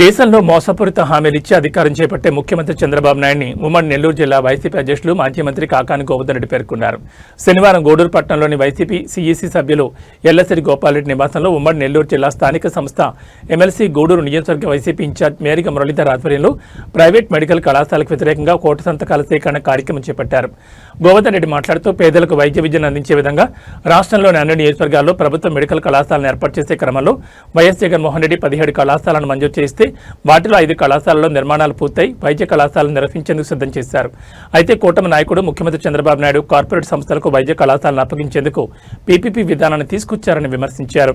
దేశంలో మోసపూరిత హామీలిచ్చి అధికారం చేపట్టే ముఖ్యమంత్రి చంద్రబాబు నాయుడిని ఉమ్మడి నెల్లూరు జిల్లా వైసీపీ అధ్యక్షులు మాజీ మంత్రి కాకాని గోవర్ధన్ రెడ్డి పేర్కొన్నారు. శనివారం గూడూరు పట్టణంలోని వైసీపీ సీఈసీ సభ్యులు ఎల్లసిరి గోపాలరెడ్డి నివాసంలో ఉమ్మడి నెల్లూరు జిల్లా స్థానిక సంస్థ ఎమ్మెల్సీ గూడూరు నియోజకవర్గ వైసీపీ ఇన్ఛార్జ్ మేరిక మురళీధర్ ఆధ్వర్యంలో ప్రైవేట్ మెడికల్ కళాశాలకు వ్యతిరేకంగా కోట సంతకాల సేకరణ కార్యక్రమం చేపట్టారు. గోవర్ధన్ రెడ్డి మాట్లాడుతూ పేదలకు వైద్య విద్యను అందించే విధంగా రాష్ట్రంలోని అన్ని నియోజకవర్గాల్లో ప్రభుత్వ మెడికల్ కళాశాలను ఏర్పాటు చేసే క్రమంలో వైఎస్ జగన్మోహన్ రెడ్డి పదిహేడు కళాశాలను మంజూరు చేస్తే వాటిలో ఐదు కళాశాలలో నిర్మాణాలు పూర్తయి వైద్య కళాశాలను నిర్వహించేందుకు సిద్ధం చేశారు. అయితే కూటమి నాయకుడు ముఖ్యమంత్రి చంద్రబాబు నాయుడు కార్పొరేట్ సంస్థలకు వైద్య కళాశాలను అప్పగించేందుకు పీపీపీ విధానాన్ని తీసుకొచ్చారని విమర్శించారు.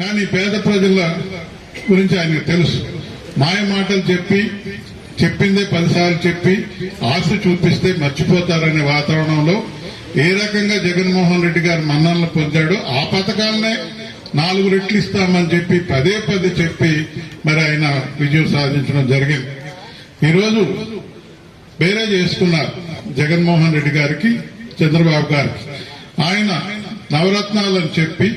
కానీ పేద ప్రజల గురించి ఆయనకు తెలుసు. మాయ మాటలు చెప్పి చెప్పిందే పదిసార్లు చెప్పి ఆశ చూపిస్తే మర్చిపోతారనే వాతావరణంలో ఏ రకంగా జగన్మోహన్ రెడ్డి గారు మన్ననలు పొందాడో ఆ పథకాలనే నాలుగు రెట్లు ఇస్తామని చెప్పి పదే పదే చెప్పి మరి ఆయన విజయం సాధించడం జరిగింది. ఈరోజు వేరే చేసుకున్నారు జగన్మోహన్ రెడ్డి గారికి చంద్రబాబు గారికి ఆయన నవరత్నాలని చెప్పి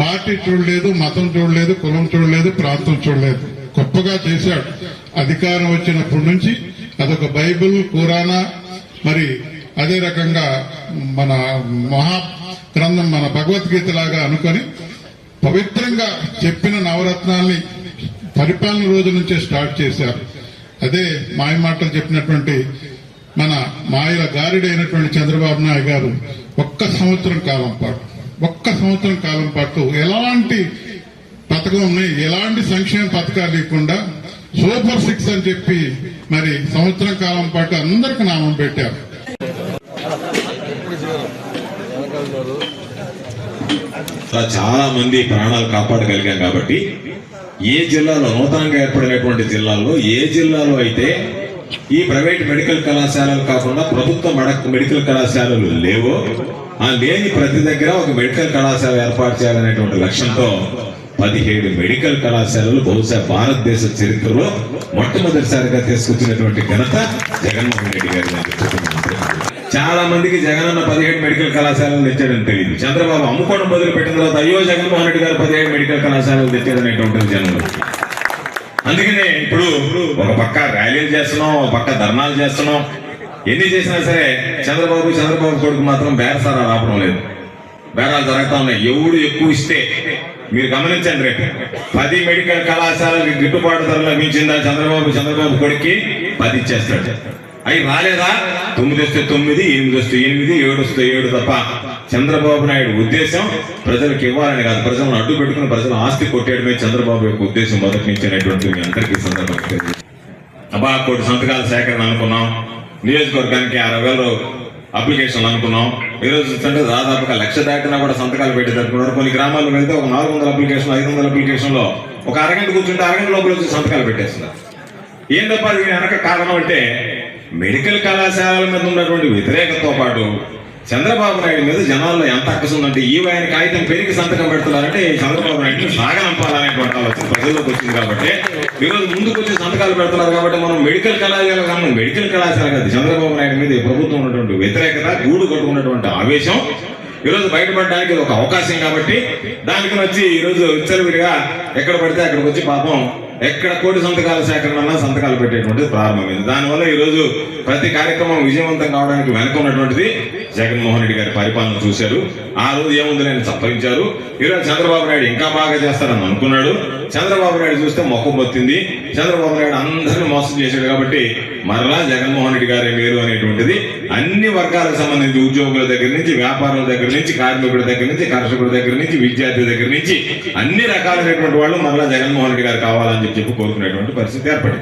పార్టీ చూడలేదు మతం చూడలేదు కులం చూడలేదు ప్రాంతం చూడలేదు. గొప్పగా చేశాడు. అధికారం వచ్చినప్పటి నుంచి అదొక బైబిల్ పురాణ మరి అదే రకంగా మన మహా గ్రంథం మన భగవద్గీత లాగా అనుకొని పవిత్రంగా చెప్పిన నవరత్నాల్ని పరిపాలన రోజు నుంచే స్టార్ట్ చేశారు. అదే మాయ మాటలు చెప్పినటువంటి మన మాయల గారిడైనటువంటి చంద్రబాబు నాయుడు గారు ఒక్క సంవత్సరం కాలం పాటు ఒక్క సంవత్సరం కాలం పాటు ఎలాంటి పథకం ఎలాంటి సంక్షేమ పథకాలు లేకుండా సూపర్ సిక్స్ అని చెప్పి మరి సంవత్సరం కాలం పాటు అందరికి నామం పెట్టారు. చాలా మంది ప్రాణాలు కాపాడగలిగాం కాబట్టి ఏ జిల్లాలో నూతనంగా ఏర్పడినటువంటి జిల్లాల్లో ఏ జిల్లాలో అయితే ఈ ప్రైవేట్ మెడికల్ కళాశాలలు కాకుండా ప్రభుత్వ మెడికల్ కళాశాలలు లేవో ఆ లేని ప్రతి దగ్గర ఒక మెడికల్ కళాశాల ఏర్పాటు చేయాలనేటువంటి లక్ష్యంతో పదిహేడు మెడికల్ కళాశాలలు బహుశా భారతదేశ చరిత్రలో మొట్టమొదటిసారిగా తీసుకొచ్చినటువంటి ఘనత జగన్మోహన్ రెడ్డి గారి చాలా మందికి జగనన్న పదిహేడు మెడికల్ కళాశాలలు తెచ్చాడని తెలియదు. చంద్రబాబు అమ్ముకోవడం మొదలు పెట్టిన తర్వాత అయ్యో జగన్మోహన్ రెడ్డి గారు పదిహేడు మెడికల్ కళాశాలలు తెచ్చాడనేటువంటి జనంలో అందుకనే ఇప్పుడు ఒక పక్క ర్యాలీలు చేస్తున్నాం ఒక పక్క ధర్నాలు చేస్తున్నాం. ఎన్ని చేసినా సరే చంద్రబాబు చంద్రబాబు కొడుకు మాత్రం బేరసారా రావడం లేదు. బేరాలు జరుగుతా ఉన్నాయి. ఎవడు ఎక్కువ ఇస్తే మీరు గమనించండి రేపు. పది మెడికల్ కళాశాలకి గిట్టుబాటు ధర లభించిందా చంద్రబాబు? చంద్రబాబు కొడుక్కి పది ఇచ్చేస్తాడు. అవి రాలేదా? తొమ్మిది వస్తే తొమ్మిది ఎనిమిది వస్తే ఎనిమిది ఏడు వస్తే ఏడు తప్ప. చంద్రబాబు నాయుడు ఉద్దేశం ప్రజలకు ఇవ్వాలని కాదు. ప్రజలను అడ్డు పెట్టుకుని ప్రజల ఆస్తి కొట్టేయడమే చంద్రబాబు యొక్క ఉద్దేశం మొదటి నుంచి అనేటువంటి మీ అందరికీ సందర్భం అబ్బా కోటి సంతకాల సేకరణ అనుకున్నాం. నియోజకవర్గానికి అరవై వేలు అప్లికేషన్లు అనుకున్నాం. ఈ రోజు చూస్తుంటే దాదాపుగా లక్ష దాటినా కూడా సంతకాలు పెట్టి కొన్ని గ్రామాల్లో వెళ్తే ఒక నాలుగు వందల అప్లికేషన్ ఐదు వందల అప్లికేషన్లో ఒక అరగంట కూర్చుంటే అరగంట లోపల వచ్చి సంతకాలు పెట్టేస్తున్నారు. ఏం తప్ప దీని వెనక కారణం అంటే మెడికల్ కళాశాలల మీద ఉన్నటువంటి వ్యతిరేకతతో పాటు చంద్రబాబు నాయుడు మీద జనాల్లో ఎంత అక్కసుందంటే ఈ ఆయన కాగితం పెరిగి సంతకం పెడుతున్నారంటే చంద్రబాబు నాయుడు సాగనంపాలనేటువంటి ఆలోచన ప్రజల్లోకి వచ్చింది కాబట్టి ఈరోజు ముందుకు వచ్చి సంతకాలు పెడుతున్నారు కాబట్టి మనం మెడికల్ కళాశాల కాదు మెడికల్ కళాశాల కాదు చంద్రబాబు నాయుడు మీద ప్రభుత్వం ఉన్నటువంటి వ్యతిరేకత గూడు కట్టుకున్నటువంటి ఆవేశం ఈరోజు బయటపడడానికి ఒక అవకాశం కాబట్టి దానికి వచ్చి ఈరోజు విచ్చలవిడిగా ఎక్కడ పడితే అక్కడికి వచ్చి పాపం ఎక్కడ కోటి సంతకాల సేకరణ సంతకాలు పెట్టేటువంటిది ప్రారంభమైంది. దానివల్ల ఈరోజు ప్రతి కార్యక్రమం విజయవంతం కావడానికి వెనక ఉన్నటువంటిది జగన్మోహన్ రెడ్డి గారి పరిపాలన చూశారు. ఆ రోజు ఏముందని నేను సంపరించారు ఈరోజు చంద్రబాబు నాయుడు ఇంకా బాగా చేస్తారని అనుకున్నాడు. చంద్రబాబు నాయుడు చూస్తే మొక్క బొత్తింది. చంద్రబాబు నాయుడు అందరిని మోసం చేశాడు కాబట్టి మరలా జగన్మోహన్ రెడ్డి గారే మేలు అనేటువంటిది అన్ని వర్గాలకు సంబంధించి ఉద్యోగుల దగ్గర నుంచి వ్యాపారుల దగ్గర నుంచి కార్మికుల దగ్గర నుంచి కర్షకుల దగ్గర నుంచి విద్యార్థుల దగ్గర నుంచి అన్ని రకాలైనటువంటి వాళ్ళు మరలా జగన్మోహన్ రెడ్డి గారు కావాలని చెప్పి కోరుకునేటువంటి పరిస్థితి ఏర్పడింది.